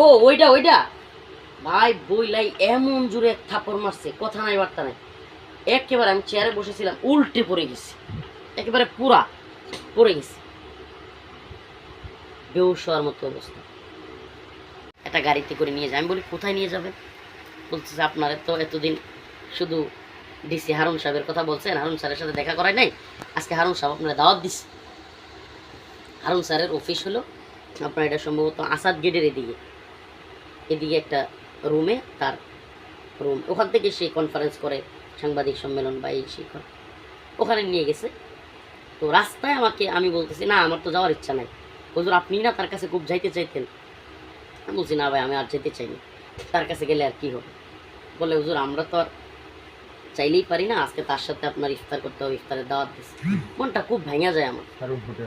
ও, ওইটা ওইটা। ভাই, বইলাই এমন জোরে এক থাপড় মারছে, কথা নাই, বার্তা নাই। একেবারে আমি চেয়ারে বসেছিলাম, উল্টে পড়ে গেছি। একেবারে পুরা পড়ে গেছি। বেউস হওয়ার মতো অবস্থা। একটা গাড়িতে করে নিয়ে যায়। আমি বলি, কোথায় নিয়ে যাবেন? বলতেছে, আপনার তো এতদিন শুধু ডিসি হারুন সাহেবের কথা বলছেন, হারুন স্যারের সাথে দেখা করায় নাই। আজকে হারুন সাহেব আপনারা দাওয়াত দিচ্ছে হারুন স্যারের অফিস হলো, আপনার এটা সম্ভবত আসাদ গেটের এদিকে। এদিকে একটা রুমে তার রুম ওখান থেকে সে কনফারেন্স করে সাংবাদিক সম্মেলন বা এই সেই। ওখানে নিয়ে গেছে। তো রাস্তায় আমাকে আমি বলতেছি না আমার তো যাওয়ার ইচ্ছা নাই। হুজুর আপনি না তার কাছে খুব যাইতে চাইতেন? আমি বলছি না ভাই আমি আর যেতে চাইনি। তার কাছে গেলে আর কি হবে? বলে হুজুর আমরা তো আর চাইলেই পারি না। আজকে তার সাথে আপনার ইফতার করতে হবে ইফতারের দাওয়াত দিচ্ছে মনটা খুব ভেঙে যায় আমার।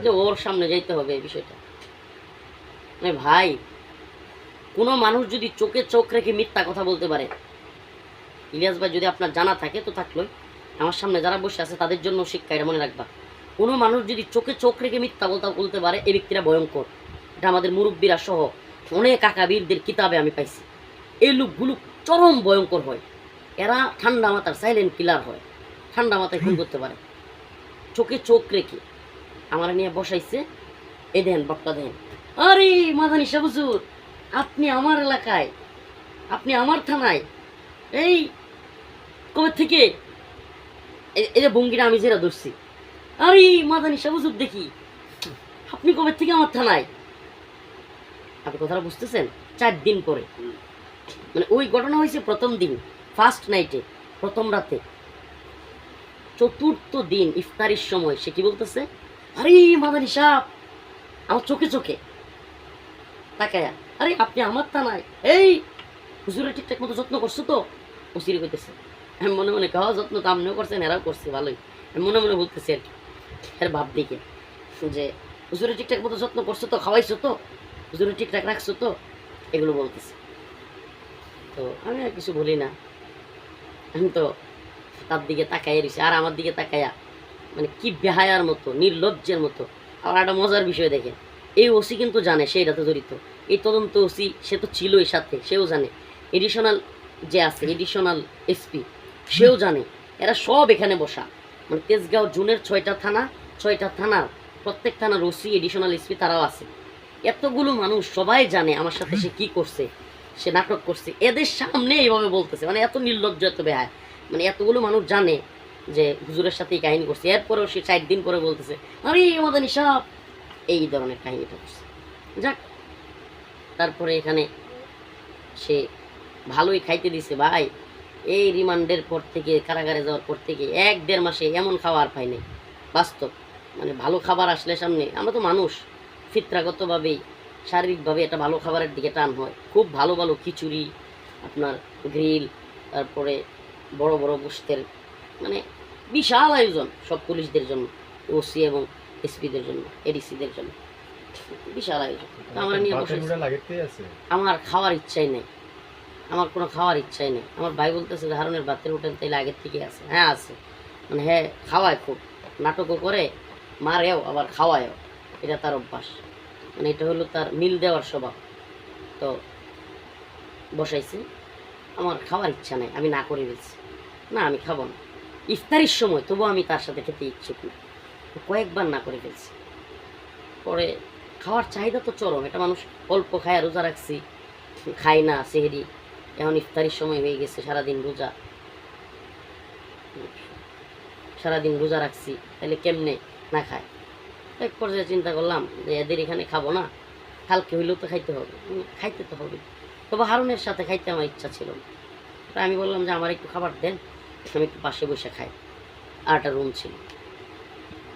যে ওর সামনে যাইতে হবে এই বিষয়টা। ভাই কোনো মানুষ যদি চোখে চোখ রেখে মিথ্যা কথা বলতে পারে, ইলিয়াস ভাই যদি আপনার জানা থাকে তো থাকলোই আমার সামনে যারা বসে আছে তাদের জন্য শিক্ষা এটা মনে রাখবা। কোনো মানুষ যদি চোখে চোখ রেখে মিথ্যা বলতে বলতে পারে, এই ব্যক্তিরা ভয়ঙ্কর। এটা আমাদের মুরব্বীরা সহ অনেক আকাবীরদের কিতাবে আমি পাইছি। এই লোকগুলো চরম ভয়ঙ্কর হয়। এরা ঠান্ডা মাথার সাইলেন্ট কিলার হয়। ঠান্ডা মাথায় খুন করতে পারে। চোখে চোখ রেখে আমার নিয়ে বসাইছে। এ দেন, বক্তা দেন। আরে, মাদানি সাবুজুর আপনি আমার এলাকায়, আপনি আমার থানায়, এই কবে থেকে এই- যে ভঙ্গিটা আমি যেটা ধরছি? আরে, মাদানি সাবুজুর দেখি। আপনি কবে থেকে আমার থানায়? আপনি কথাটা বুঝতেছেন? চার দিন পরে। মানে ওই ঘটনা হয়েছে প্রথম দিন ফার্স্ট নাইটে প্রথম রাতে। চতুর্থ দিন, ইফতারির সময়, সে কি বলতেছে? আরে, মাদানি সাহ, আমার চোখে চোখে। তাকায়া। আরে, আপনি আমার তা নাই এই, হুজুরে ঠিকঠাক মতো যত্ন করছ তো? উচিরি কইতেছে আমি মনে মনে খাওয়া যত্ন তো আপনিও করছেন এরাও করছে, ভালোই। মনে মনে বলতেছি আর এর ভাব দিকে যে হুজুরে ঠিকঠাক মতো যত্ন করছ তো, খাওয়াইছো তো? হুজুরে ঠিকঠাক রাখছো তো? এগুলো বলতেছে। তো আমি আর কিছু বলি না। আমি তো তার দিকে তাকাই রয়েছে আর আমার দিকে তাকাইয়া মানে কি বেহায়ার মতো, নির্লজ্জের মতো। আর একটা মজার বিষয় দেখেন। এই ওসি কিন্তু জানে সে এটাতে জড়িত। এই তদন্ত ওসি সে তো ছিলই সাথে সেও জানে। এডিশনাল যে আছে এডিশনাল এসপি সেও জানে। এরা সব এখানে বসা। মানে তেজগাঁও জুনের ছয়টা থানা ছয়টা থানার প্রত্যেক থানার ওসি এডিশনাল এসপি তারাও আছে। এতগুলো মানুষ সবাই জানে আমার সাথে সে কি করছে সে নাটক করছে। এদের সামনে এইভাবে বলতেছে মানে এত নির্লজ্জ এত বেহায়। মানে এতগুলো মানুষ জানে যে হুজুরের সাথে এই কাহিনী করছে। এরপরেও সে চার দিন পরে বলতেছে আরে মাদানি সাপ এই ধরনের কাহিনীটা করছে। যাক তারপরে এখানে সে ভালোই খাইতে দিছে, ভাই। এই রিমান্ডের পর থেকে, কারাগারে যাওয়ার পর থেকে এক দেড় মাসে এমন খাবার পাই নাই। বাস্তব। মানে ভালো খাবার আসলে সামনে, আমরা তো মানুষ। ফিতরাগতভাবেই, শারীরিকভাবে একটা ভালো খাবারের দিকে টান হয়। খুব ভালো ভালো খিচুড়ি, আপনার গ্রিল, তারপরে বড় বড় গোষ্ঠের মানে বিশাল আয়োজন সব পুলিশদের জন্য, ওসি এবং এসপিদের জন্য, এডিসিদের জন্য। বিশাল আয়োজন। নিয়ে বসে আমার খাওয়ার ইচ্ছাই নেই। আমার কোনো খাওয়ার ইচ্ছাই নেই। আমার ভাই বলতেছে যে হারনের বাতের হোটেল তাইলে আগের থেকে আছে। হ্যাঁ আছে। মানে হ্যাঁ খাওয়ায় খুব। নাটকও করে মারেও আবার খাওয়ায়ও। এটা তার অভ্যাস। মানে এটা হলো তার মিল দেওয়ার স্বভাব। তো বসাইছে। আমার খাওয়ার ইচ্ছা নেই। আমি না করে ফেলছি। না আমি খাব না। ইফতারির সময় তবু আমি তার সাথে খেতে ইচ্ছুক না। কয়েকবার না করে ফেলছি। পরে খাওয়ার চাহিদা তো চরম, এটা মানুষ অল্প খায়, রোজা রাখছি খাই না, সেহেরি। এখন ইফতারির সময় হয়ে গেছে, সারাদিন রোজা। সারাদিন রোজা রাখছি তাহলে কেমনে না খায়? এক পর্যায়ে চিন্তা করলাম যে এদের এখানে খাব না, কালকে হইলেও তো খাইতে হবে। খাইতে তো হবে। তবে হারুনের সাথে খাইতে আমার ইচ্ছা ছিল না। আমি বললাম যে, আমার একটু খাবার দেন, আমি একটু পাশে বসে খাই। আর একটা রুম ছিল।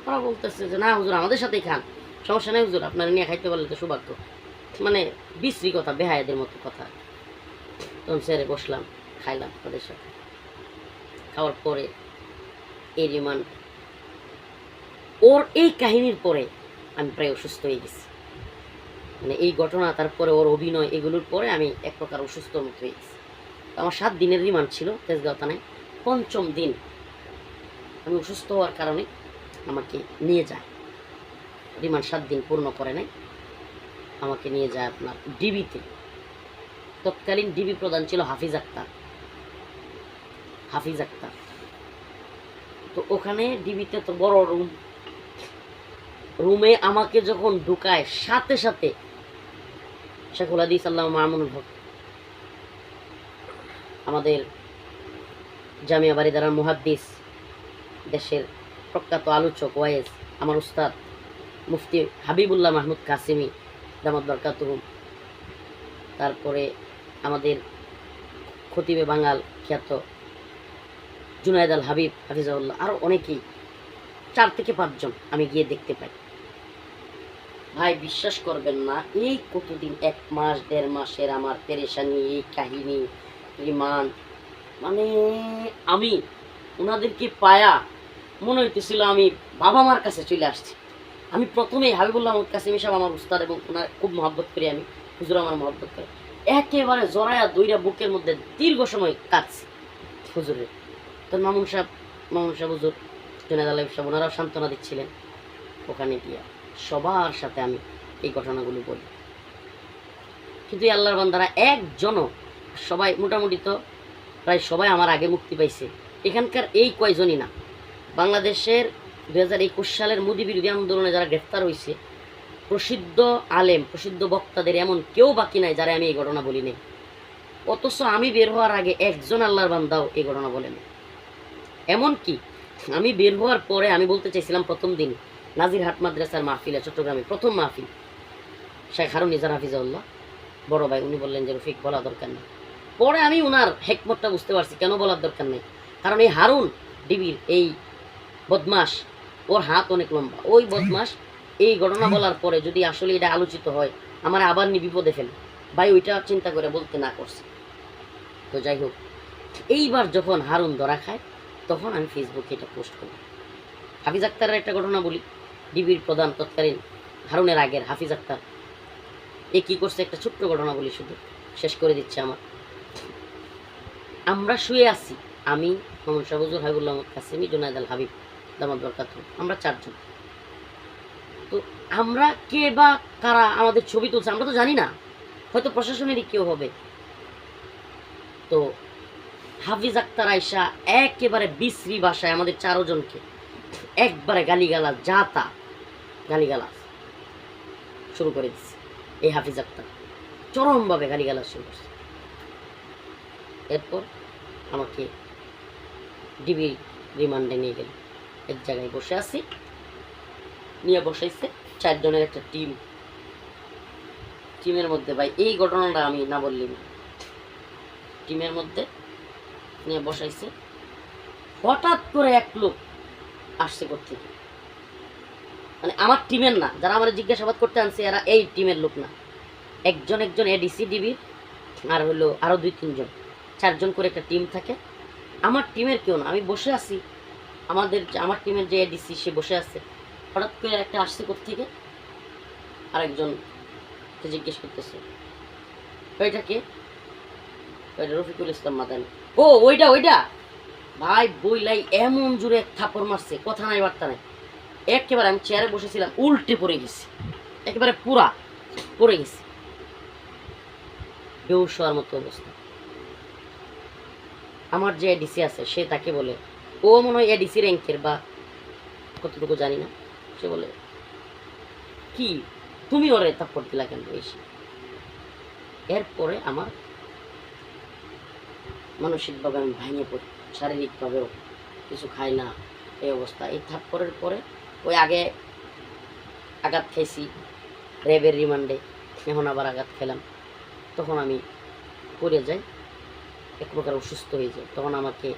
ওরা বলতেছে যে, না হুজুর, আমাদের সাথেই খান। সমস্যা নেই হুজুর, আপনারা নিয়ে খাইতে পারলে তো সৌভাগ্য। মানে বিশ্রী কথা, বেহায়াদের মতো কথা। তখন স্যারে বসলাম, খাইলাম তাদের সাথে। খাওয়ার পরে এই রিমান্ড ওর এই কাহিনীর পরে আমি প্রায় অসুস্থ হয়ে গেছি। মানে এই ঘটনা, তারপরে ওর অভিনয়, এগুলোর পরে আমি এক প্রকার অসুস্থ মতো হয়ে গেছি। আমার সাত দিনের রিমান্ড ছিল, তেজগাঁও থানায়। পঞ্চম দিন আমি অসুস্থ হওয়ার কারণে আমাকে নিয়ে যায়। রিমান্ড সাত দিন পূর্ণ করে নাই। আমাকে নিয়ে যায় আপনার ডিবিতে। তৎকালীন ডিবি প্রধান ছিল হাফিজ আক্তার। হাফিজ আক্তার। তো ওখানে ডিবিতে তো বড় রুম। রুমে আমাকে যখন ঢুকায়, সাথে সাথে শেখুল হাদিস আল্লাহ মামুনুল হক আমাদের জামিয়া বাড়িদারার মুহাদ্দিস, দেশের প্রখ্যাত আলোচক ওয়াইজ, আমার উস্তাদ। মুফতি হাবিবুল্লাহ মাহমুদ কাসিমি দামাদ বরকাতুহুম তারপরে আমাদের খতিবে বাঙাল খ্যাত জুনায়দ আল হাবিব হাফিজাউল্লাহ আরও অনেকেই, চার থেকে পাঁচজন আমি গিয়ে দেখতে পাই। ভাই, বিশ্বাস করবেন না, এই কতদিন, এক মাস, দেড় মাসের আমার পেরেশানি, এই কাহিনী রিমান মানে আমি, ওনাদেরকে পায়া মনে হইতেছিল আমি বাবা মার কাছে চলে আসছি। আমি প্রথমেই হাবিবুল্লাহ আমার কাছে মিশাব আমার উস্তাদ এবং ওনার খুব মহব্বত করি আমি, হুজুর আমার মহব্বত করে একেবারে জড়ায়া দইরা বুকের মধ্যে দীর্ঘ সময় কাটছি হুজুরের। তো মামুন সাহেব মামুন সাহেব হুজুর জুনাদ আলাইব সাহেব, ওনারাও সান্ত্বনা দিচ্ছিলেন ওখানে গিয়া। সবার সাথে আমি এই ঘটনাগুলো বলি। কিন্তু এই আল্লাহর বান্দারা একজনও, সবাই মোটামুটি তো প্রায় সবাই আমার আগে মুক্তি পাইছে। এখানকার এই কয়জনই না, বাংলাদেশের দু হাজার একুশ সালের মোদী বিরোধী আন্দোলনে যারা গ্রেফতার হয়েছে প্রসিদ্ধ আলেম, প্রসিদ্ধ বক্তাদের এমন কেউ বাকি নাই যারা আমি এই ঘটনা বলি নাই। অথচ আমি বের হওয়ার আগে একজন আল্লাহর বান্দাও এই ঘটনা বলেন এমনকি আমি বের হওয়ার পরে আমি বলতে চাইছিলাম প্রথম দিন নাজিরহাট মাদ্রাসার মাহফিলে চট্টগ্রামে প্রথম মাহফিল। শেখ হারুন নিজার হাফিজাউল্লাহ, বড় ভাই, উনি বললেন যে, রফিক বলা দরকার নেই। পরে আমি ওনার হেকমতটা বুঝতে পারছি, কেন বলার দরকার নেই? কারণ এই হারুন ডিবির এই বদমাস ওর হাত অনেক লম্বা। ওই বদমাস এই ঘটনা বলার পরে যদি আসলে এটা আলোচিত হয়, আমার আবার নি বিপদে ফেলে। ভাই, ওইটা চিন্তা করে বলতে না করছে। তো যাই হোক, এইবার যখন হারুন ধরা খায়, তখন আমি ফেসবুকে এটা পোস্ট করি হাফিজ আক্তারের একটা ঘটনা বলি। ডিবির প্রধান তৎকালীন হারুনের আগের হাফিজ আক্তার। এ কী করছে একটা ছোট্ট ঘটনা বলি শুধু। শেষ করে দিচ্ছে আমার। আমরা শুয়ে আছি। আমি মোহাম্মদ শাহবুজুর হাবিবুল্লাহ কাসিমি, জুনায়দ আল হাবিব। দামাদ বরকাত আমরা চারজন। তো আমরা কে বা কারা আমাদের ছবি তুলছে আমরা তো জানি না। হয়তো প্রশাসনেরই কেউ হবে। তো হাফিজ আক্তার আয়সা একেবারে বিশ্রী ভাষায় আমাদের চারজনকে একবারে গালিগালাজ যা তা গালিগালাজ শুরু করে দিচ্ছে এই হাফিজ আক্তার। চরমভাবে গালিগালাজ শুরু করছে। এরপর আমাকে ডিবি রিমান্ডে নিয়ে গেল। এক জায়গায় বসে আছি। নিয়ে বসাইছে। চারজনের একটা টিম। টিমের মধ্যে ভাই, এই ঘটনাটা আমি না বললি না। টিমের মধ্যে নিয়ে বসাইছে। হঠাৎ করে এক লোক আসছে করতে মানে আমার টিমের না, যারা আমার জিজ্ঞাসাবাদ করতে আনছে, এরা এই টিমের লোক না। একজন একজন এডিসি ডিবির আর হলো আরও দুই, তিনজন। চারজন করে একটা টিম থাকে। আমার টিমের কেউ না। আমি বসে আছি। আমাদের আমার টিমের যে এডিসি সে বসে আছে, হঠাৎ করে একটা আসছে থেকে আরেকজন জিজ্ঞেস করতেছে। ওইটা কে? ওইটা রফিকুল ইসলাম মাদানি। ও, ওইটা ওইটা! ভাই, বইলাই এমন জোরে এক থাপড় মারছে, কথা নাই, বার্তা নাই। একেবারে আমি চেয়ারে বসেছিলাম, উল্টে পড়ে গেছি। একেবারে পুরা পড়ে গেছি। বেউস হওয়ার মতো অবস্থা। আমার যে এডিসি আছে, সে তাকে বলে ও মনে হয় এডিসি র্যাঙ্কের বা কতটুকু জানি না, সে বলে, কি? তুমি ওরে থাপ্পড় দিলা কেন এসে এরপরে আমার মানসিকভাবে আমি ভেঙে পড়ি, শারীরিকভাবেও কিছু খাই না, এই অবস্থা। এই থাপ্পড়ের পরে ওই আগে আঘাত খেয়েছি র্যাবের রিমান্ডে, এখন আবার আঘাত খেলাম। তখন আমি পড়ে যাই, এক প্রকার অসুস্থ হয়ে যায় তখন আমাকে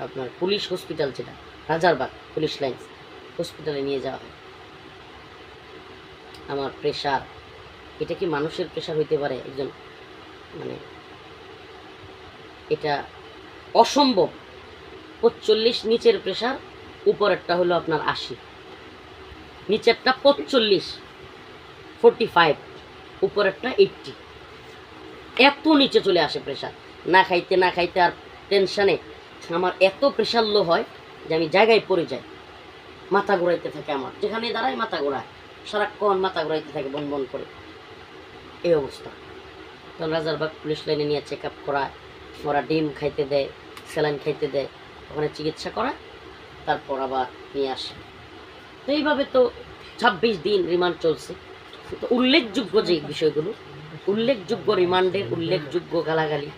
আপনার পুলিশ হসপিটাল যেটা, রাজারবাগ পুলিশ লাইন্স, হসপিটালে নিয়ে যাওয়া হয়। আমার প্রেশার এটা কি মানুষের প্রেশার হইতে পারে একজন? মানে এটা অসম্ভব। পঁচল্লিশ নিচের প্রেশার উপরেরটা হলো আপনার আশি। নিচেরটা পঁচল্লিশ ফোরটি ফাইভ উপরেরটা এইটটি এত নিচে চলে আসে প্রেশার না খাইতে না খাইতে আর টেনশানে আমার এত প্রেশার লো হয় যে আমি জায়গায় পড়ে যাই। মাথা ঘোরাইতে থাকে আমার। যেখানে দাঁড়ায় মাথা ঘোরায়। সারাক্ষণ মাথা ঘোরাইতে থাকে বন বন করে। এই অবস্থা। তখন রাজারবাগ পুলিশ লাইনে নিয়ে চেক আপ করায়। ওরা ডিম খাইতে দেয়, স্যালাইন খাইতে দেয়। ওখানে চিকিৎসা করায়। তারপর আবার নিয়ে আসে। তো এইভাবে তো ছাব্বিশ দিন রিমান্ড চলছে। তো উল্লেখযোগ্য যে বিষয়গুলো, উল্লেখযোগ্য রিমান্ডের উল্লেখযোগ্য গালাগালি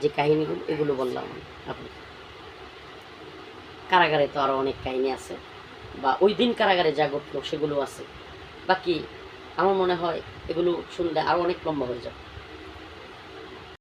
যে কাহিনীগুলো, এগুলো বললাম আপনি কারাগারে তো আরও অনেক কাহিনী আছে, বা ওই দিন কারাগারে যা ঘটলো সেগুলো আছে। বাকি আমার মনে হয় এগুলো শুনলে আরও অনেক লম্বা হয়ে যাবে।